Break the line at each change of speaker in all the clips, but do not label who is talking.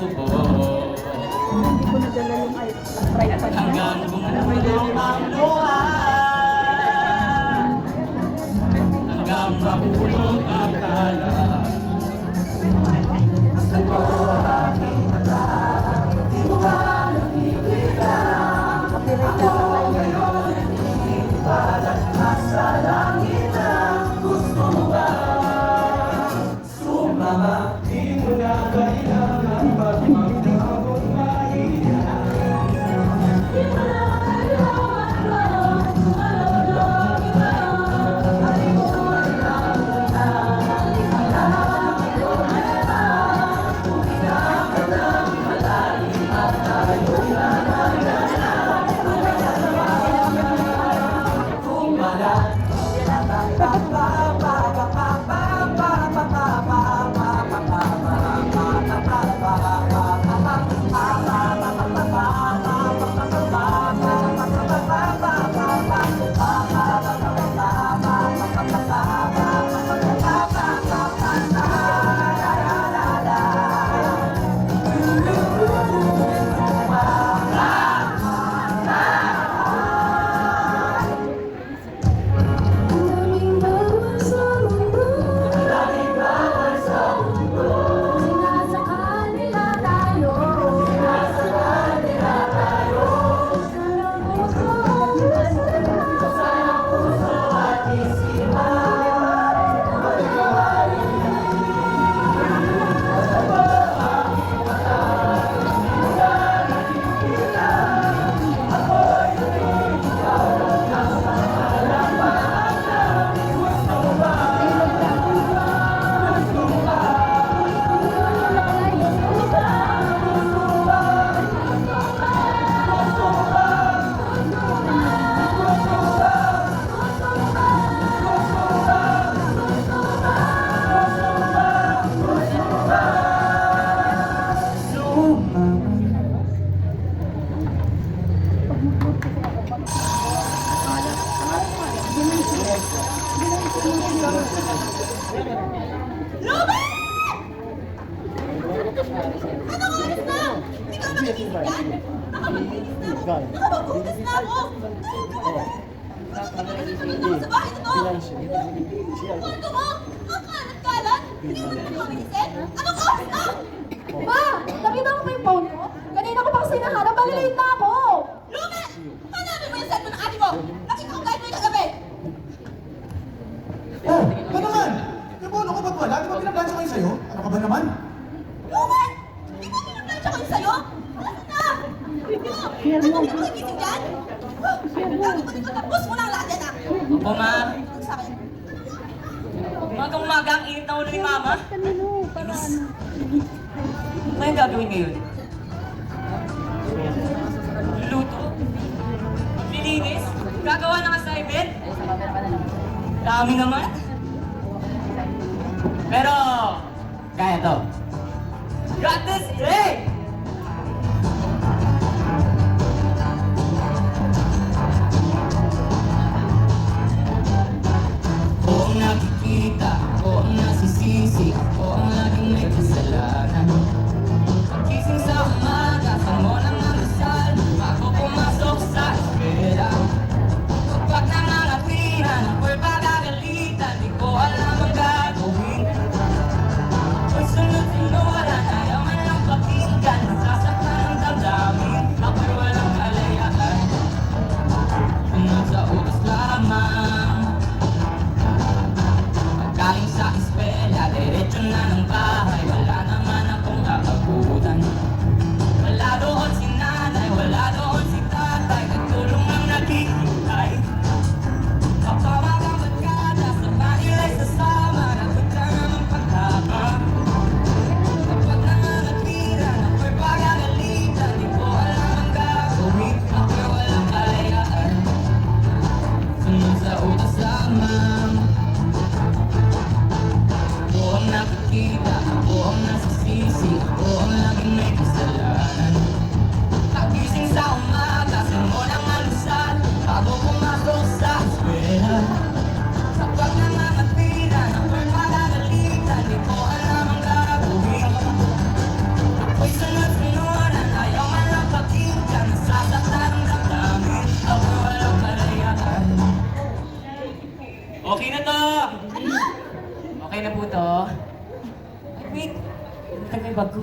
kubo
Hindi
kaya Okay na po to. Ay, wait. Ito na
yung
bag ko.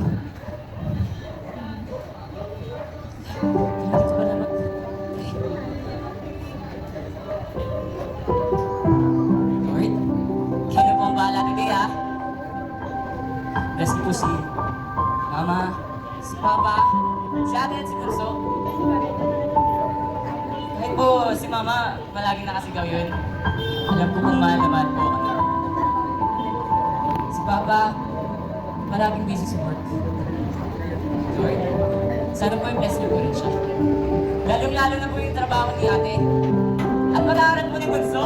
Blessing po si eh. Mama, si Papa, si Ate at si Kurso. Kahit po si Mama, palagi nakasigaw yun. Alam ko kung mahal na mahal po Papa, maraming busy work. Lord, sana po i-bless niyo po rin siya. Lalong-lalo na po yung trabaho ni ate. At mag-aaral po ni Bunso.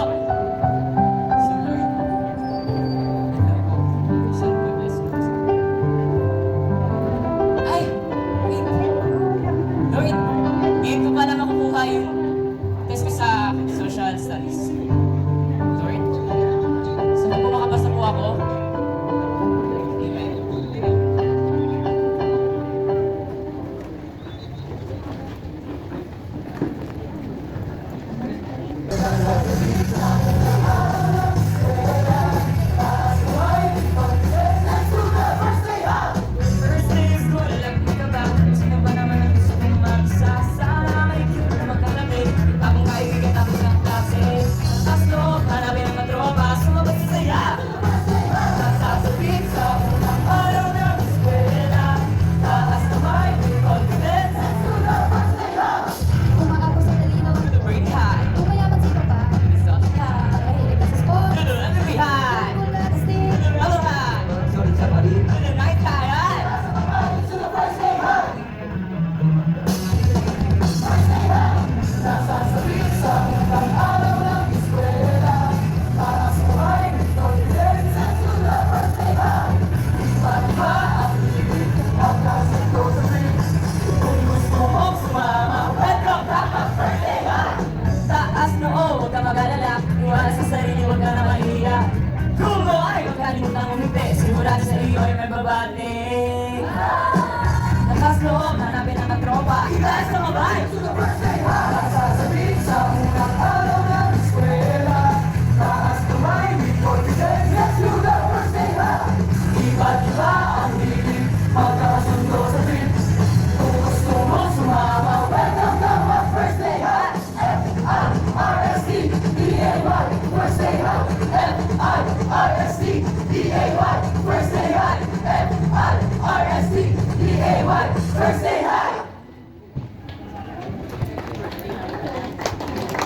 Babate Taas loob, hanapin ang katropa Taas na mabay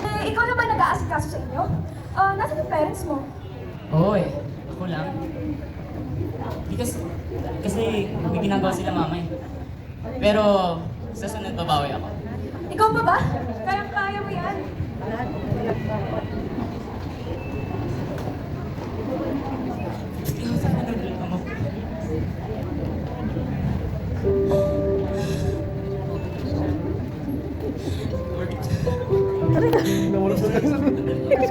Eh, ikaw na ba nag-aasikaso sa inyo? Ah, nasaan yung parents mo?
Oy, ako lang. Di kasi, may ginagawa sila mama eh. Pero, sa sunod babawi ako.
Ikaw pa ba? Kayang-kaya mo yan.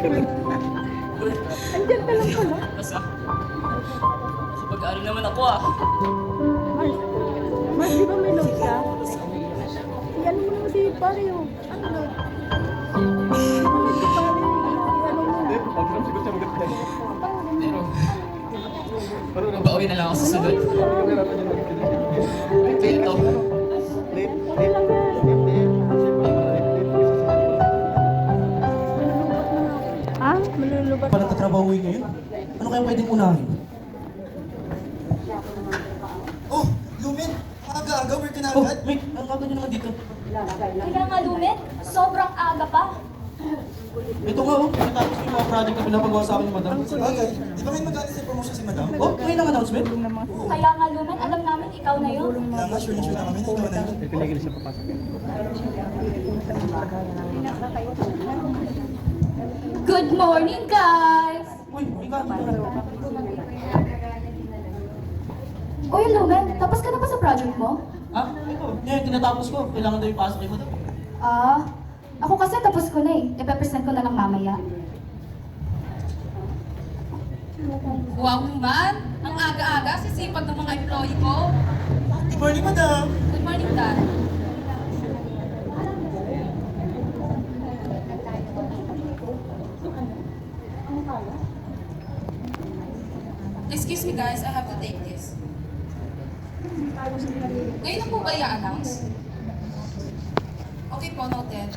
Andyan ka lang pala.
Basta, kapag-ari naman ako ah.
Mars, Mars, di ba may load ka? Iyan mo naman si pare yung, ano na? Ano.
Pero, babawi na lang ako sa sunod. Fail to.
Ha? Malulubat.
Pa nagtatrabaho ngayon? Ano kaya pwedeng unahin? Oh, Lumen! Aga-aga, work ka na
Oh,
agad?
wait, ang gagawin niyo naman dito?
Kaya nga, Lumen, sobrang aga pa.
Ito nga oh, natapos yung mga project na pinapagawa sa akin ni Madam. Bagay, di ba ngayon mag-alis yung promotion si Madam? Oh, ngayon ang announcement?
Kaya nga, Lumen, alam namin ikaw na yun.
Kaya nga, sure na sure na kami na ikaw na yun.
Good morning, guys!
Uy, ikaw.
Uy, Lumen, tapos ka na ba sa project mo?
Ah, ito. Ngayon, tinatapos ko. Kailangan daw ipasok kay Madam.
Ah, ako kasi tapos ko na eh. Ipe-present ko na lang mamaya.
Wow man! Ang aga-aga, sisipag ng mga employee ko.
Good morning, Madam!
Good morning, Dan. Guys, I have to take this. Ngayon na po ba i-announce? Okay po, noted.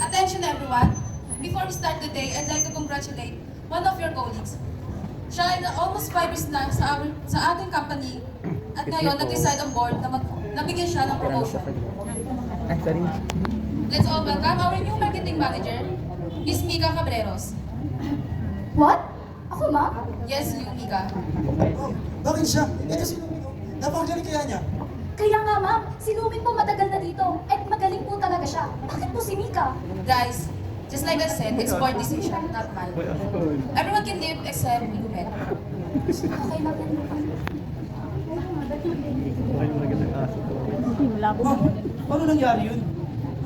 Attention everyone! Before we start the day, I'd like to congratulate one of your colleagues. Siya ay na almost 5 years na sa, our- sa ating company at ngayon nag-decide on board na mag, nabigyan siya ng promotion. Let's all welcome our new marketing manager, Miss Mika Cabreros.
What? Ako, ma'am?
Yes, you, Mika.
Oh, bakit siya? Ito si Lumino. Napakagaling kaya niya.
Kaya nga, ma'am, si Lumin po matagal na dito. At magaling po talaga siya. Bakit po si Mika?
Guys, just like I said, it's board decision, not mine. Everyone can leave except Lumen.
Okay.
Ma'am, paano nangyari yun?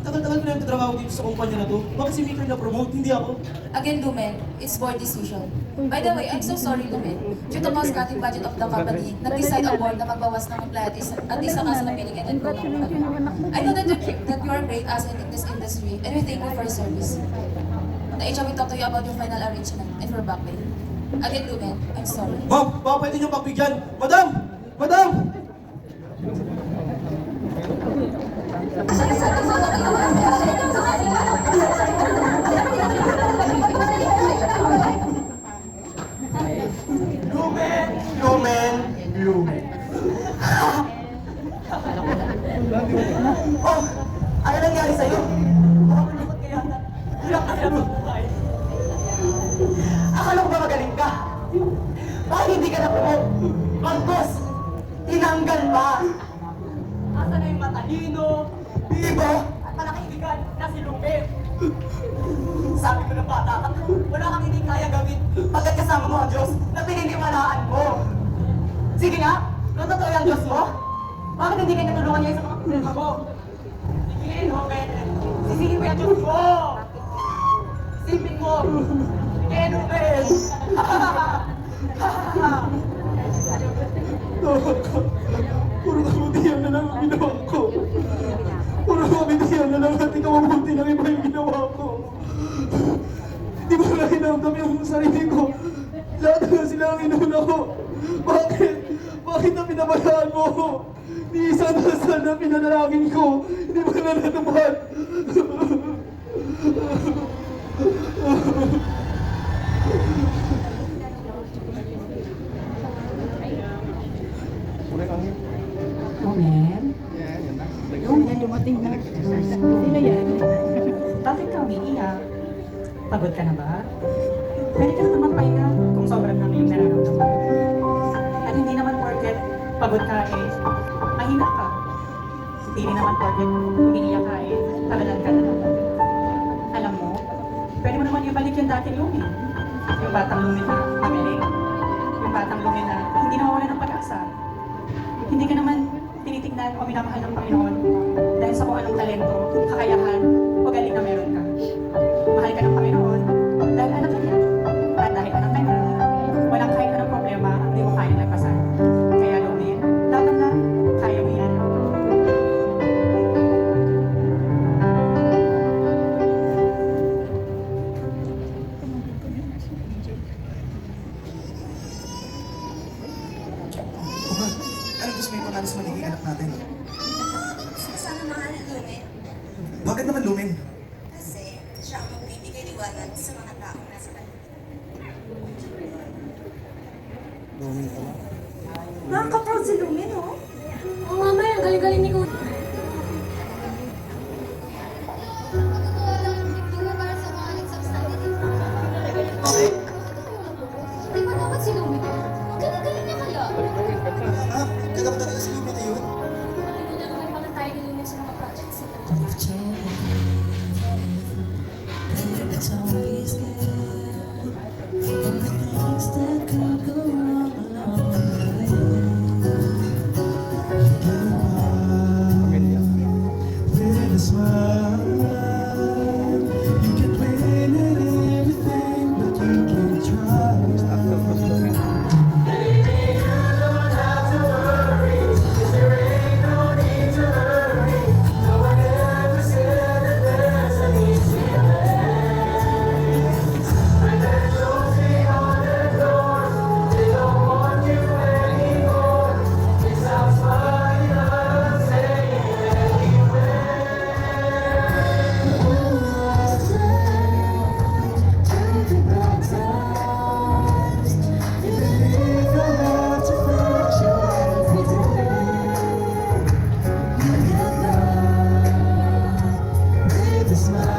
Tagal-tagal ko na yung trabaho dito sa kumpanya na to. Bakit si Mika na-promote, hindi ako?
Again, Lumen, it's board decision. By the way, I'm so sorry, Lumen. Due to cost-cutting budget of the company, nag-decide ang board na magbawas ng empleyado at isa ka sa napinigyan
anak mo.
I know that, you, that you are a great asset in this industry, and we thank you for your service. The HR will talk to you about your final arrangement and for back pay. Again, Lumen, I'm sorry.
Ma'am, baka pwede niyo pagbigyan. Madam! Madam! Sabi ko na bata wala kang hindi kaya gawin pagkat kasama mo ang Diyos na pininiwalaan mo. Sige nga, kung totoo yung Diyos mo, bakit hindi kayo natulungan niya sa mga problema mo? Sige, Lumen, sisihin mo yung Diyos mo! Isipin mo! Sige, Lumen! Puro kabutihan na lang ang ginawa ko. Puro kabutihan na lang at ikaw mabuti ng iba yung ginawa ko. Di ba na hinamdam yung sarili ko? Lahat na sila ang inuna ko. Bakit? Bakit na pinabayaan mo? Ni isa na sana pinanalangin ko. Hindi ba na natupad?
Hindi naman porket umiiyak ka eh, talagang ka na naman. Alam mo, pwede mo naman ibalik yung dating lumin. Yung batang lumin na magaling. Yung batang lumin na hindi nawawala ng pag-asa. Hindi ka naman tinitignan o minamahal ng Panginoon dahil sa kung anong talento, kakayahan, o galing na meron ka. Mahal ka ng Panginoon
Kagap talaga si lumin na yun. this smile.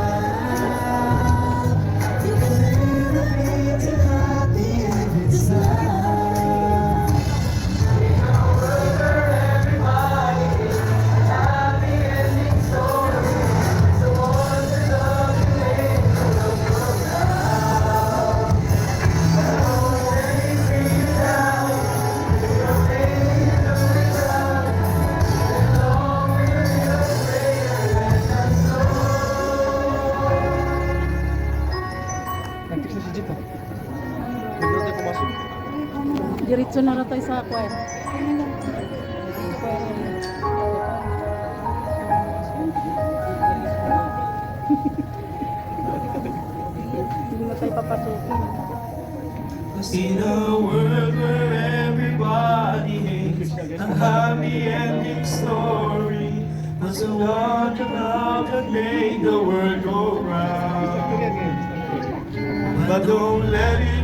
Sunod na tayo sa choir. Hindi na tayo papasukin.
In a world where everybody hates a happy ending story was a lot about that made the world go round. But don't let it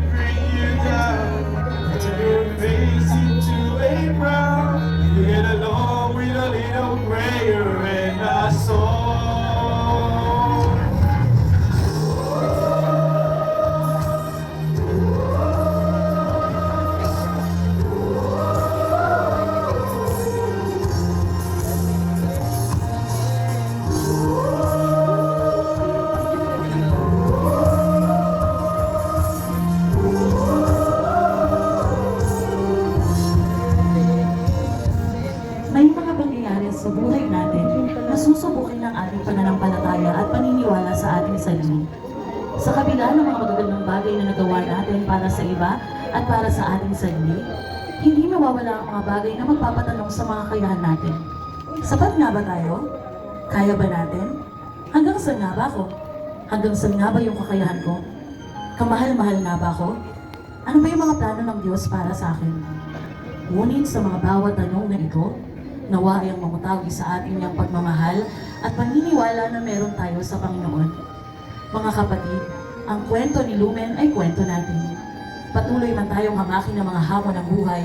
kabila ng mga magagandang bagay na nagawa natin para sa iba at para sa ating sarili, hindi mawawala ang mga bagay na magpapatanong sa mga kakayahan natin. Sapat nga ba tayo? Kaya ba natin? Hanggang saan nga ba ako? Hanggang saan nga ba yung kakayahan ko? Kamahal-mahal nga ba ako? Ano ba yung mga plano ng Diyos para sa akin? Ngunit sa mga bawat tanong na ito, nawa ay ang mamutawi sa ating niyang pagmamahal at paniniwala na meron tayo sa Panginoon. Mga kapatid, ang kwento ni Lumen ay kwento natin. Patuloy man tayong hamakin ng mga hamon ng buhay,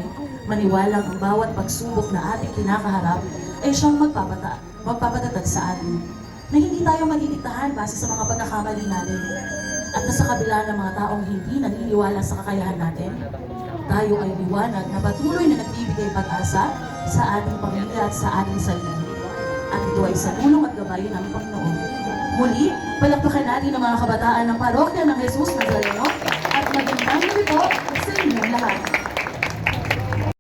maniwalang ang bawat pagsubok na ating kinakaharap ay siyang magpapata, magpapatatag sa atin. Na hindi tayo matitiktahan base sa mga pagkakamali natin. At sa kabila ng mga taong hindi naniniwala sa kakayahan natin, tayo ay liwanag na patuloy na nagbibigay pag-asa sa ating pamilya at sa ating sarili. At ito ay sa tulong at gabay ng Panginoon. Muli, palakpakan natin ang mga kabataan ng parokya ng Jesus Nazareno at magandang gabi po sa inyong lahat.